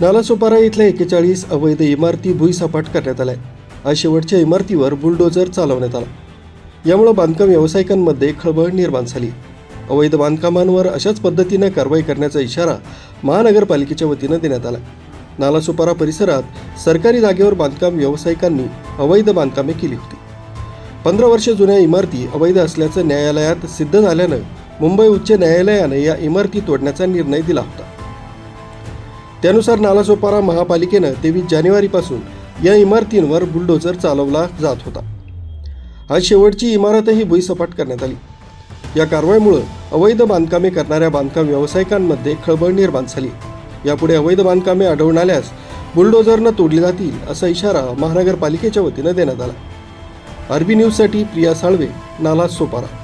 नालासोपारा इथल्या एकेचाळीस अवैध इमारती भुईसपाट करण्यात आल्या. आज शेवटच्या इमारतीवर बुलडोजर चालवण्यात आला. यामुळे बांधकाम व्यावसायिकांमध्ये खळबळ निर्माण झाली. अवैध बांधकामांवर अशाच पद्धतीनं कारवाई करण्याचा इशारा महानगरपालिकेच्या वतीनं देण्यात आला. नालासोपारा परिसरात सरकारी जागेवर बांधकाम व्यावसायिकांनी अवैध बांधकामे केली होती. पंधरा वर्ष जुन्या इमारती अवैध असल्याचं न्यायालयात सिद्ध झाल्यानं मुंबई उच्च न्यायालयानं या इमारती तोडण्याचा निर्णय दिला होता. त्यानुसार नालासोपारा महापालिकेनं तेवीस जानेवारीपासून या इमारतींवर बुलडोजर चालवला जात होता. आज शेवटची इमारतही भुईसपाट करण्यात आली. या कारवाईमुळं अवैध बांधकामे करणाऱ्या बांधकाम व्यावसायिकांमध्ये खळबळ निर्माण झाली. यापुढे अवैध बांधकामे आढळून आल्यास बुलडोझरनं तोडली जातील असा इशारा महानगरपालिकेच्या वतीनं देण्यात आला. आरबी न्यूजसाठी प्रिया साळवे नाला सोपारा